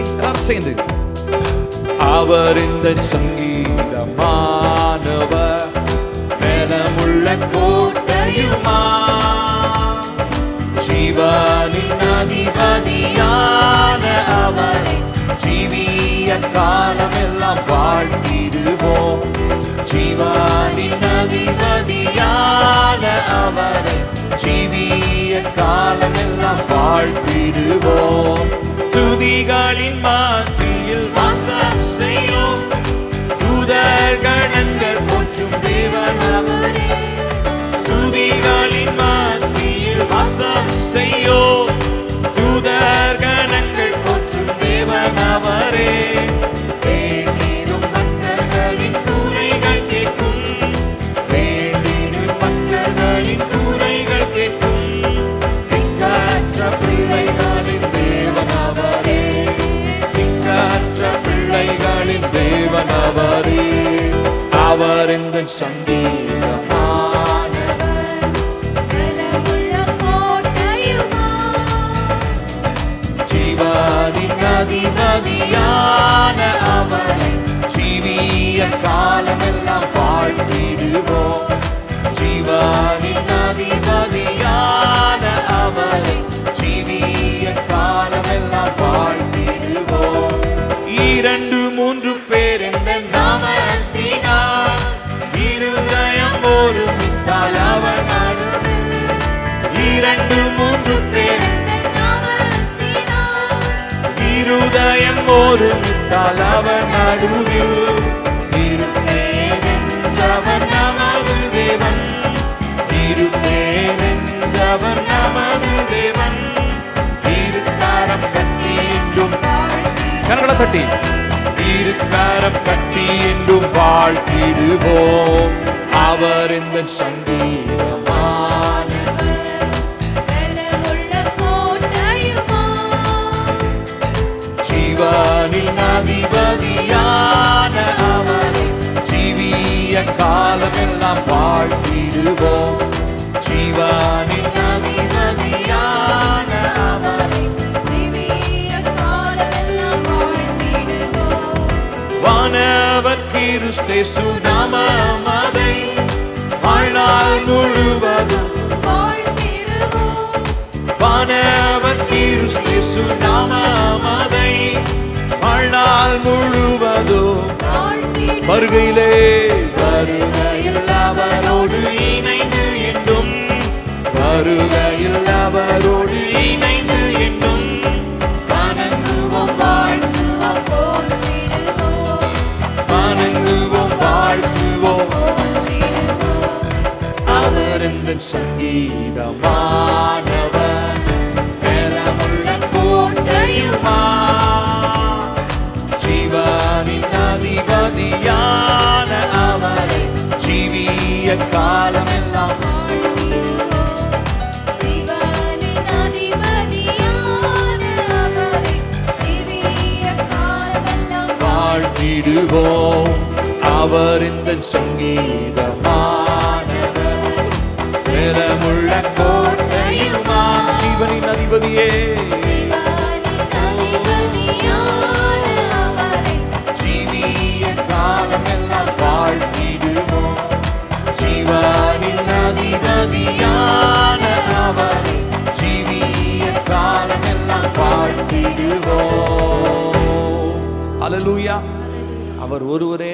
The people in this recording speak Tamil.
படி எல்லாரும் சேர்ந்து. அவர் இந்த சங்கீதமானவர். துதிகளின் அதிபதியான அவரை ஜீவிய காலமெல்லாம் வாழ்த்திடுவோம். ஜீவானின் அதிபதியான அவரை ஜீவிய காலமெல்லாம் வாழ்த்திடுவோம். இரண்டு மூன்று பேர் என்ற நாமத்தினால் இருதயம் ஒரு மித்தால் அவர் இரண்டு மூன்று பேர் இருதயம் ஒரு மித்தால் அவர் நடுவில் இருப்பேனென்றவர் நமது தேவன் இருப்பேனென்றவர் நமது தேவன் இருக்காரம் கட்டி என்றும் கரங்களை தட்டி இருக்காரம் கட்டி என்றும் வாழ்த்திடுவோம் அவர் இந்த சங்கீதமான ஞானியான அவனை ஜீவிய காலமெல்லாம் வாழ்த்திடுவோம். ஜீவனின் அதிபதியான அவரை ஜீவிய காலமெல்லாம் வாழ்ந்திடுவோம் வானவர் கிறிஸ்தேசு நாமமதை வாழ்நாள் முழுவதும் வாழ்த்திடுவோம். வானவர் கிறிஸ்தேசு நாமமதை முழுவதும் வருகையிலே வருகையில். அவரோடு இணைந்து என்றும் வருகையில் அவரோடு இணைந்து என்றும் வணங்குவோம் வணங்குவோம் வாழ்த்துவோம். அவர் இந்த ஜீவிய காலமெல்லாம். ஜீவனின் வாழ்த்திடுவோம் அவர் இந்த சங்கீதமானவர். நிலமுள்ள கோட்டையுமா? சிவனின் அதிபதியே. அல்லேலூயா அவர் ஒருவரே